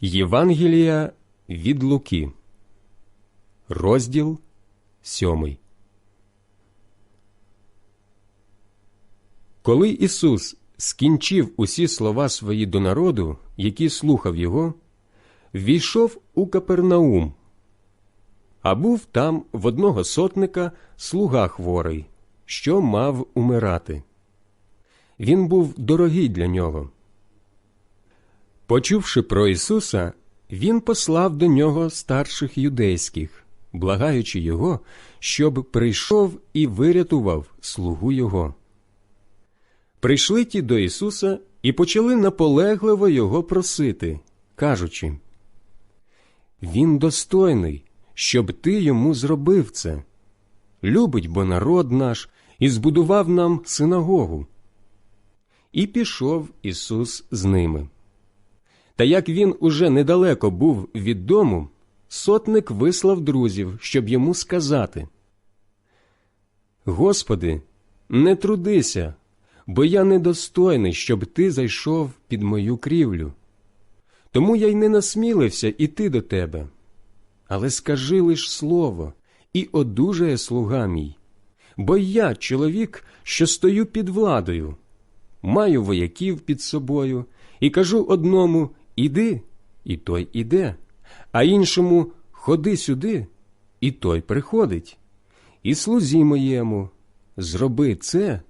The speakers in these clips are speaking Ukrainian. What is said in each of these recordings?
Євангелія від Луки, розділ сьомий. Коли Ісус скінчив усі слова свої до народу, які слухав його, війшов у Капернаум, а був там в одного сотника слуга хворий, що мав умирати. Він був дорогий для нього. Почувши про Ісуса, він послав до нього старших юдейських, благаючи його, щоб прийшов і вирятував слугу Його. Прийшли ті до Ісуса і почали наполегливо його просити, кажучи Він достойний, щоб ти йому зробив це. Любить бо народ наш і збудував нам синагогу. І пішов Ісус з ними. Та як він уже недалеко був від дому, сотник вислав друзів, щоб йому сказати Господи, не трудися, бо я недостойний, щоб ти зайшов під мою крівлю. Тому я й не насмілився іти до тебе. Але скажи лиш слово, і одужає слуга мій. Бо я чоловік, що стою під владою, маю вояків під собою, і кажу одному Іди, і той іде, а іншому ходи сюди, і той приходить. І слузі моєму зроби це,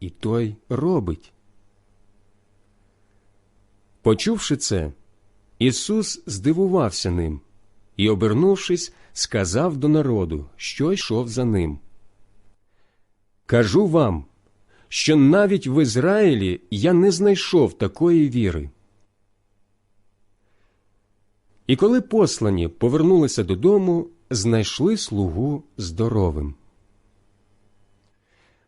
і той робить. Почувши це, Ісус здивувався ним і, обернувшись, сказав до народу, що йшов за ним. Кажу вам, що навіть в Ізраїлі я не знайшов такої віри. І коли послані повернулися додому, знайшли слугу здоровим.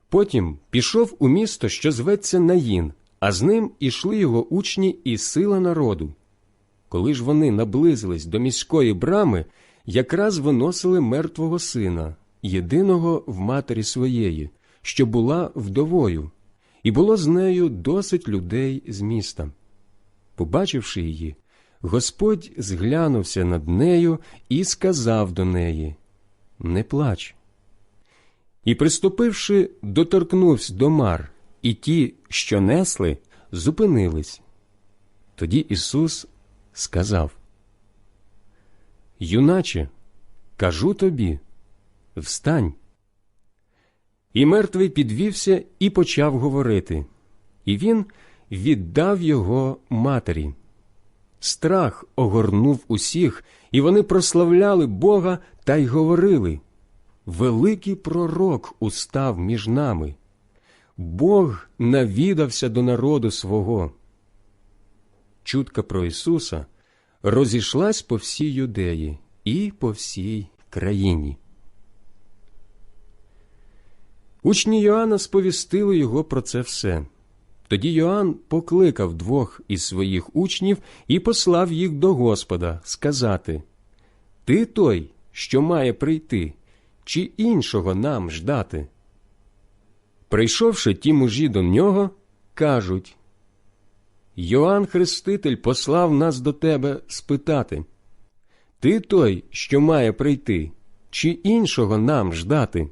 Потім пішов у місто, що зветься Наїн, а з ним ішли його учні і сила народу. Коли ж вони наблизились до міської брами, якраз виносили мертвого сина, єдиного в матері своєї, що була вдовою, і було з нею досить людей з міста. Побачивши її, Господь зглянувся над нею і сказав до неї Не плач. І, приступивши, доторкнувся до мар, і ті, що несли, зупинились. Тоді Ісус сказав Юначе, кажу тобі, встань. І мертвий підвівся і почав говорити, і він віддав його матері. Страх огорнув усіх, і вони прославляли Бога та й говорили Великий пророк устав між нами. Бог навідався до народу свого. Чутка про Ісуса розійшлась по всій юдеї і по всій країні. Учні Йоанна сповістили його про це все. Тоді Йоанн покликав двох із своїх учнів і послав їх до Господа сказати Ти той, що має прийти, чи іншого нам ждати? Прийшовши ті мужі до нього, кажуть Йоанн Хреститель послав нас до тебе спитати Ти той, що має прийти, чи іншого нам ждати?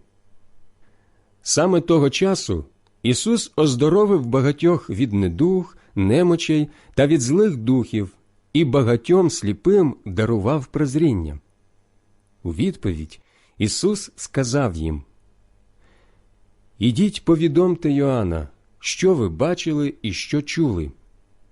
Саме того часу Ісус оздоровив багатьох від недуг, немочей та від злих духів і багатьом сліпим дарував прозріння. У відповідь Ісус сказав їм Ідіть повідомте Йоанна, що ви бачили і що чули.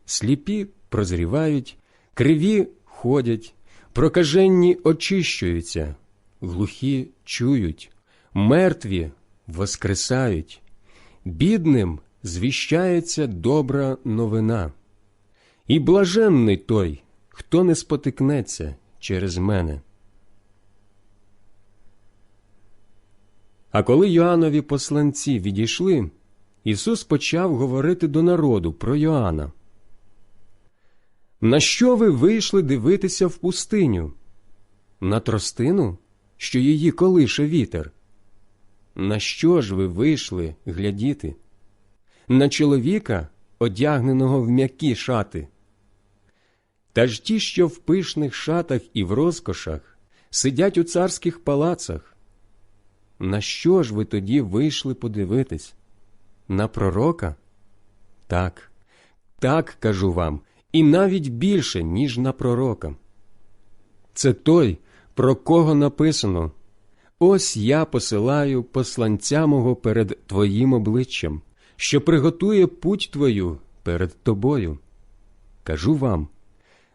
Сліпі прозрівають, криві ходять, прокаженні очищуються, глухі чують, мертві воскресають бідним звіщається добра новина, і блаженний той, хто не спотикнеться через мене. А коли Йоаннові посланці відійшли, Ісус почав говорити до народу про Йоанна. На що ви вийшли дивитися в пустиню? На тростину, що її колише вітер? На що ж ви вийшли глядіти? На чоловіка, одягненого в м'які шати? Та ж ті, що в пишних шатах і в розкошах, сидять у царських палацах. На що ж ви тоді вийшли подивитись? На пророка? Так, так кажу вам, і навіть більше, ніж на пророка. Це той, про кого написано Ось я посилаю посланця мого перед твоїм обличчям, що приготує путь твою перед тобою. Кажу вам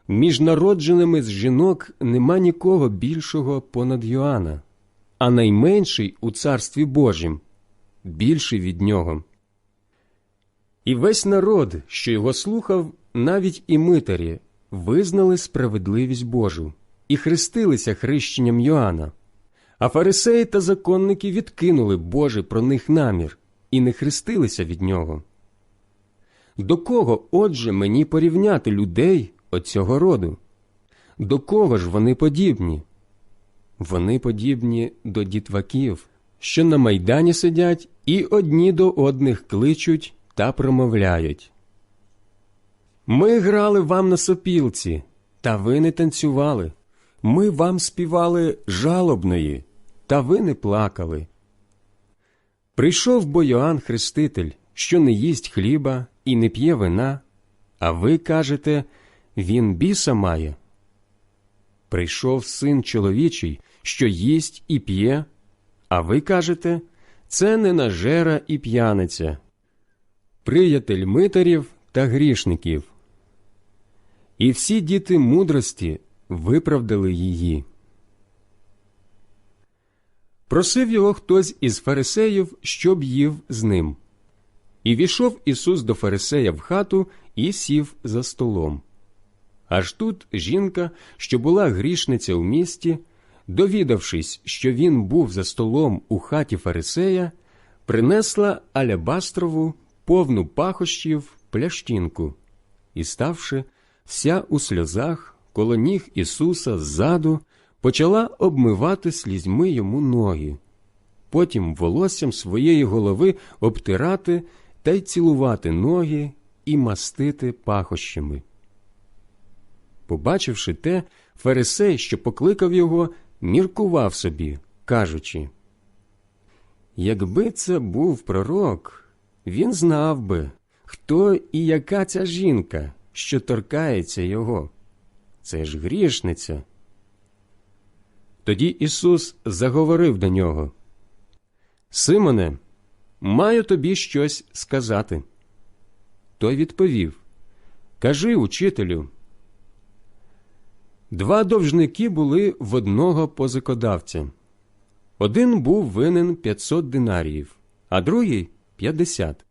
між народженими з жінок нема нікого більшого понад Йоанна, а найменший у царстві Божім більший від нього. І весь народ, що його слухав, навіть і митарі, визнали справедливість Божу і хрестилися хрещенням Йоанна. А фарисеї та законники відкинули Божий про них намір і не хрестилися від нього. До кого, отже, мені порівняти людей оцього роду? До кого ж вони подібні? Вони подібні до дітваків, що на майдані сидять і одні до одних кличуть та промовляють. Ми грали вам на сопілці, та ви не танцювали. Ми вам співали жалобної, та ви не плакали. Прийшов бо Йоанн Хреститель, що не їсть хліба і не п'є вина, а ви кажете, він біса має. Прийшов син чоловічий, що їсть і п'є, а ви кажете, це не нажера і п'яниця, приятель митарів та грішників. І всі діти мудрості виправдали її. Просив його хтось із фарисеїв, щоб їв з ним. І війшов Ісус до Фарисея в хату і сів за столом. Аж тут жінка, що була грішниця у місті, довідавшись, що він був за столом у хаті Фарисея, принесла алябастрову повну пахощів плящинку і, ставши вся у сльозах коло ніг Ісуса ззаду, почала обмивати слізьми йому ноги, потім волоссям своєї голови обтирати та й цілувати ноги і мастити пахощами. Побачивши те, Фарисей, що покликав його, міркував собі, кажучи Якби це був пророк, він знав би, хто і яка ця жінка, що торкається його. Це ж грішниця. Тоді Ісус заговорив до нього Симоне, маю тобі щось сказати. Той відповів Кажи, учителю. Два довжники були в одного позикодавця. Один був винен 500 динаріїв, а другий 50.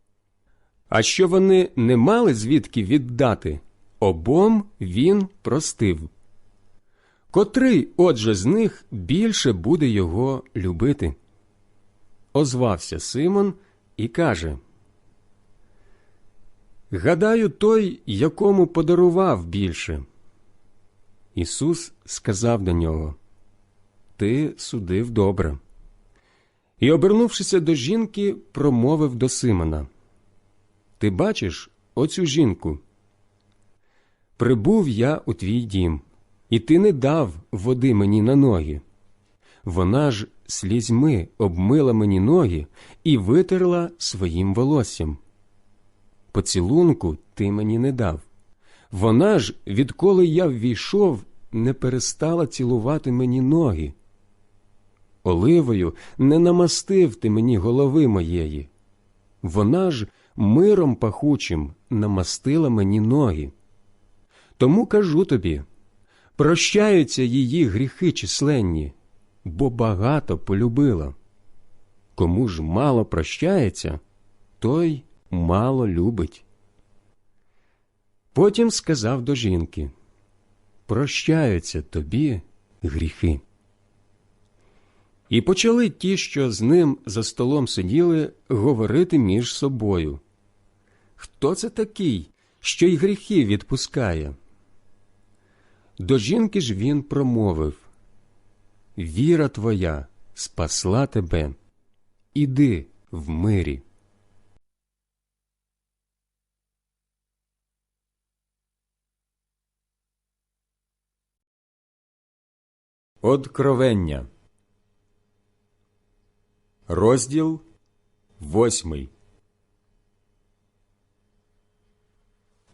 А що вони не мали звідки віддати, обом він простив. Котрий, отже, з них більше буде його любити? Озвався Симон і каже Гадаю, той, якому подарував більше. Ісус сказав до нього Ти судив добре. І, обернувшися до жінки, промовив до Симона Ти бачиш оцю жінку? Прибув я у твій дім, і ти не дав води мені на ноги. Вона ж слізьми обмила мені ноги і витерла своїм волоссям. Поцілунку ти мені не дав. Вона ж, відколи я ввійшов, не перестала цілувати мені ноги. Оливою не намастив ти мені голови моєї. Вона ж миром пахучим намастила мені ноги. Тому кажу тобі прощаються її гріхи численні, бо багато полюбила. Кому ж мало прощається, той мало любить. Потім сказав до жінки Прощаються тобі гріхи. І почали ті, що з ним за столом сиділи, говорити між собою. Хто це такий, що й гріхи відпускає? До жінки ж він промовив Віра твоя спасла тебе, іди в мирі. Откровення, розділ восьмий.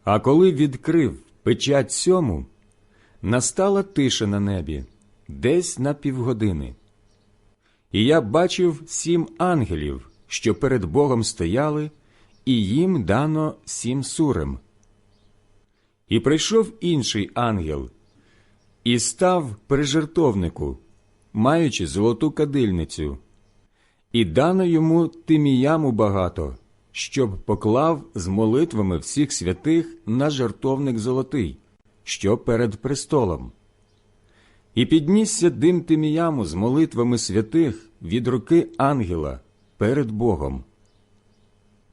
А коли відкрив печать сьому, настала тиша на небі, десь на півгодини. І я бачив сім ангелів, що перед Богом стояли, і їм дано сім сурем. І прийшов інший ангел, і став при жертовнику, маючи золоту кадильницю, і дано йому тиміяму багато, щоб поклав з молитвами всіх святих на жертовник золотий, що перед престолом. І піднісся дим тиміяму з молитвами святих від руки ангела перед Богом.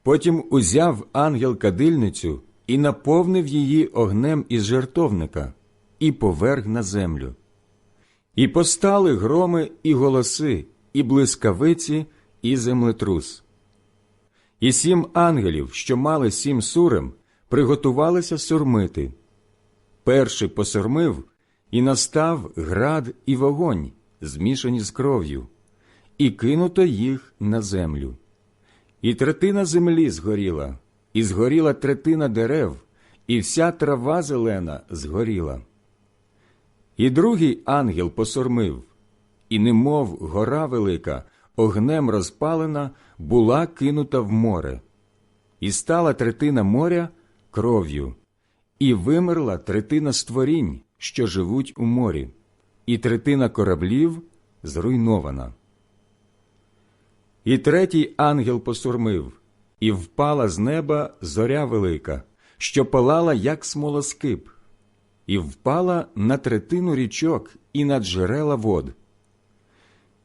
Потім узяв ангел кадильницю і наповнив її огнем із жертовника, і поверг на землю. І постали громи і голоси, і блискавиці, і землетрус. І сім ангелів, що мали сім сурем, приготувалися сурмити. Перший посурмив, і настав град і вогонь, змішані з кров'ю, і кинуто їх на землю. І третина землі згоріла, і згоріла третина дерев, і вся трава зелена згоріла. І другий ангел посурмив, і немов гора велика, огнем розпалена, була кинута в море, і стала третина моря кров'ю, і вимерла третина створінь, що живуть у морі, і третина кораблів зруйнована. І третій ангел посурмив, і впала з неба зоря велика, що палала, як смолоскип, і впала на третину річок і на джерела вод.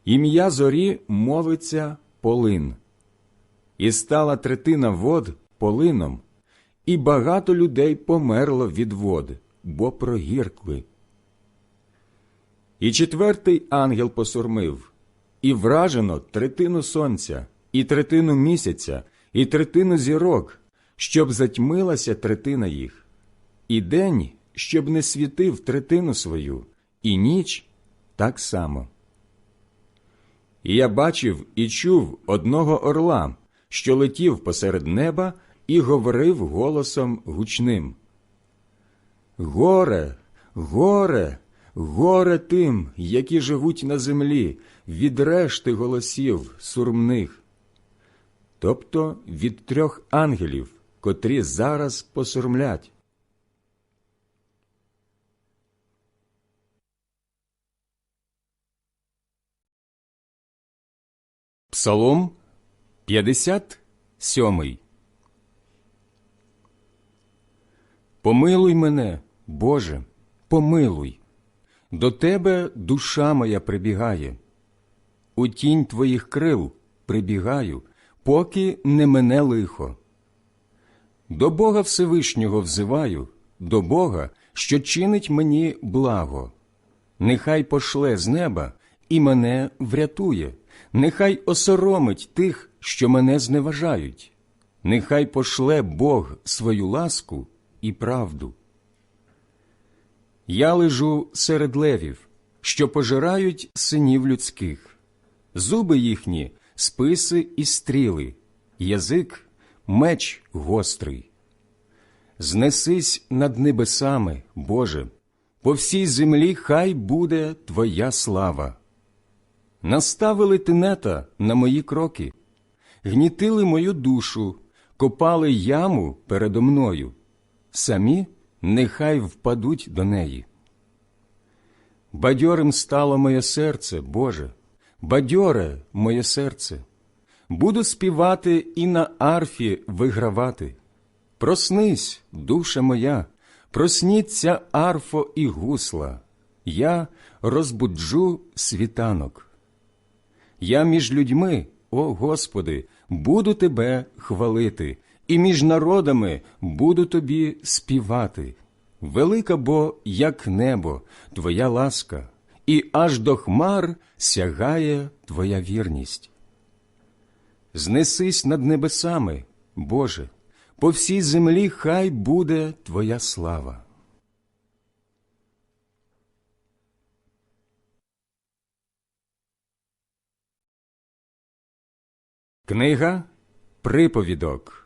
Ім'я зорі мовиться полин. І стала третина вод полином, і багато людей померло від вод, бо прогіркли. І четвертий ангел посурмив, і вражено третину сонця, і третину місяця, і третину зірок, щоб затьмилася третина їх, і день, щоб не світив третину свою, і ніч так само. І я бачив і чув одного орла, що летів посеред неба і говорив голосом гучним. Горе, горе, горе тим, які живуть на землі, від решти голосів сурмних, тобто від трьох ангелів, котрі зараз посурмлять. Псалом 57 Помилуй мене, Боже, помилуй, до Тебе душа моя прибігає, у тінь Твоїх крил прибігаю, поки не мене лихо. До Бога Всевишнього взиваю, до Бога, що чинить мені благо. Нехай пошле з неба і мене врятує, нехай осоромить тих, що мене зневажають, нехай пошле Бог свою ласку і правду. Я лежу серед левів, що пожирають синів людських, зуби їхні списи і стріли, язик меч гострий. Знесись над небесами, Боже, по всій землі хай буде Твоя слава. Наставили тенета на мої кроки, гнітили мою душу, копали яму передо мною, самі нехай впадуть до неї. Бадьорим стало моє серце, Боже, бадьоре моє серце, буду співати і на арфі вигравати. Проснись, душа моя, просніться арфо і гусла, я розбуджу світанок. Я між людьми, о Господи, буду Тебе хвалити, і між народами буду тобі співати. Велика бо, як небо, твоя ласка, і аж до хмар сягає твоя вірність. Знесись над небесами, Боже, по всій землі хай буде Твоя слава. Книга Приповідок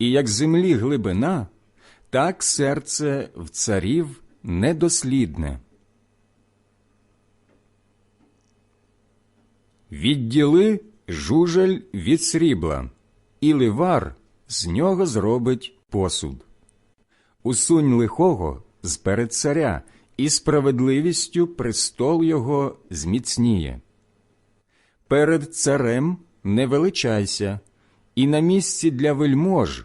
і як землі глибина, так серце в царів недослідне. Відділи жужель від срібла, і ливар з нього зробить посуд. Усунь лихого з перед царя, і справедливістю престол його зміцніє. Перед царем не величайся, і на місці для вельмож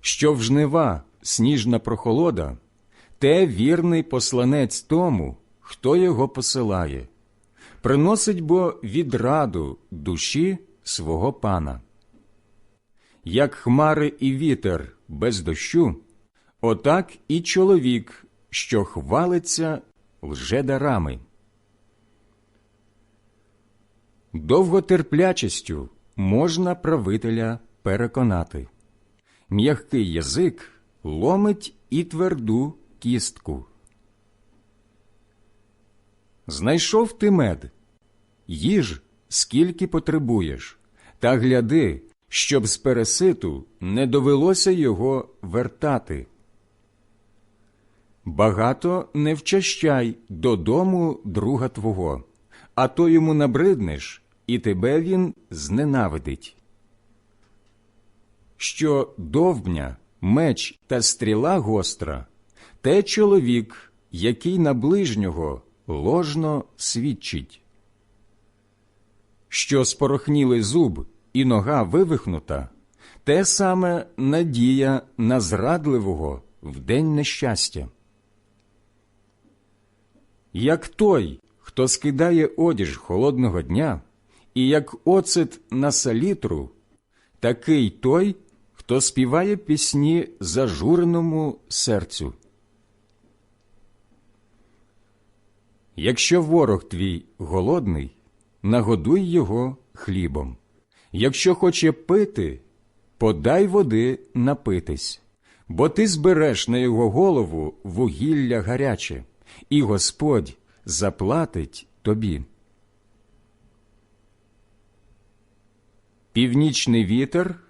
Що в жнива сніжна прохолода, те вірний посланець тому, хто його посилає, приносить бо відраду душі свого пана. Як хмари і вітер без дощу, отак і чоловік, що хвалиться лжедарами. Довготерплячістю можна правителя переконати. М'який язик ломить і тверду кістку. Знайшов ти мед, їж, скільки потребуєш, та гляди, щоб з переситу не довелося його вертати. Багато не вчащай додому друга твого, а то йому набриднеш, і тебе він зненавидить. Що довбня, меч та стріла гостра, те чоловік, який на ближнього ложно свідчить. Що спорохнілий зуб і нога вивихнута, те саме надія на зрадливого в день нещастя. Як той, хто скидає одіж холодного дня, і як оцет на салітру, такий той, хто співає пісні зажуреному серцю. Якщо ворог твій голодний, нагодуй його хлібом. Якщо хоче пити, подай води напитись, бо ти збереш на його голову вугілля гаряче, і Господь заплатить тобі. Північний вітер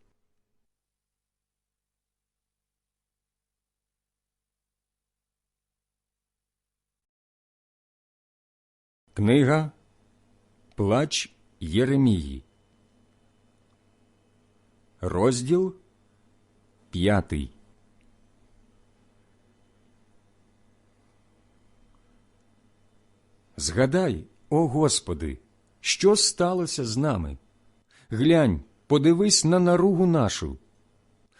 Книга Плач Єремії. Розділ п'ятий. Згадай, о Господи, що сталося з нами? Глянь, подивись на наругу нашу.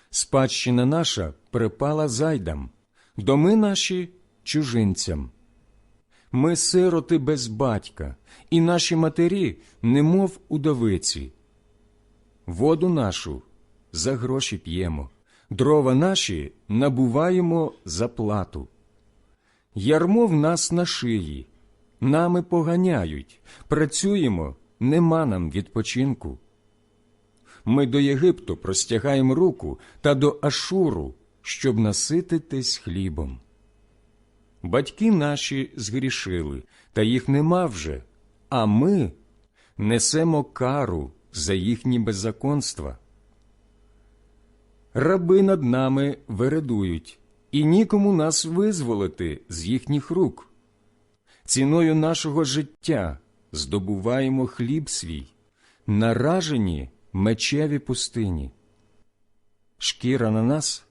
Спадщина наша припала зайдам, доми наші чужинцям. Ми сироти без батька, і наші матері, немов удовиці. Воду нашу за гроші п'ємо, дрова наші набуваємо за плату. Ярмо в нас на шиї, нами поганяють, працюємо, нема нам відпочинку. Ми до Єгипту простягаємо руку та до Ашуру, щоб насититись хлібом. Батьки наші згрішили, та їх нема вже, а ми несемо кару за їхні беззаконства. Раби над нами вередують, і нікому нас визволити з їхніх рук. Ціною нашого життя здобуваємо хліб свій, наражені мечеві пустині. Шкіра на нас,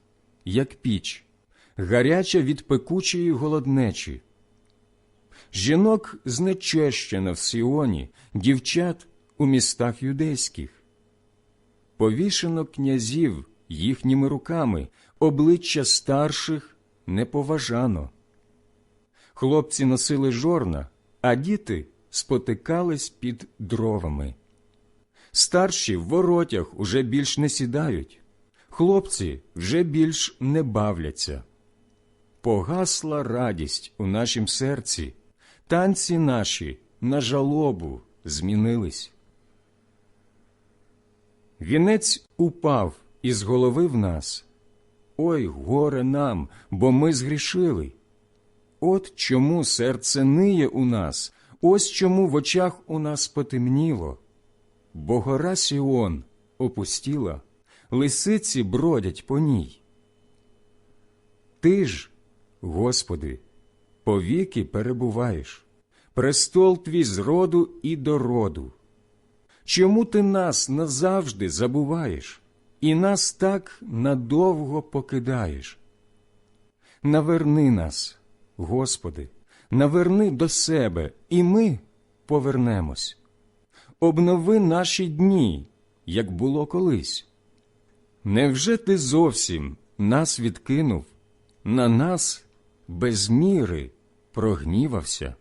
як піч, гаряча від пекучої голоднечі. Жінок знечещено в Сіоні, дівчат у містах юдейських. Повішено князів їхніми руками, обличчя старших не поважано. Хлопці носили жорна, а діти спотикались під дровами. Старші в воротях уже більш не сідають, хлопці вже більш не бавляться. Погасла радість у нашім серці, танці наші на жалобу змінились. Вінець упав із голови в нас. Ой, горе нам, бо ми згрішили. От чому серце ниє у нас, ось чому в очах у нас потемніло. Бо гора Сіон опустіла, лисиці бродять по ній. Ти ж, Господи, повіки перебуваєш, престол твій з роду і до роду. Чому ти нас назавжди забуваєш і нас так надовго покидаєш? Наверни нас, Господи, наверни до себе, і ми повернемось. Обнови наші дні, як було колись. Невже ти зовсім нас відкинув, на нас без міри прогнівався?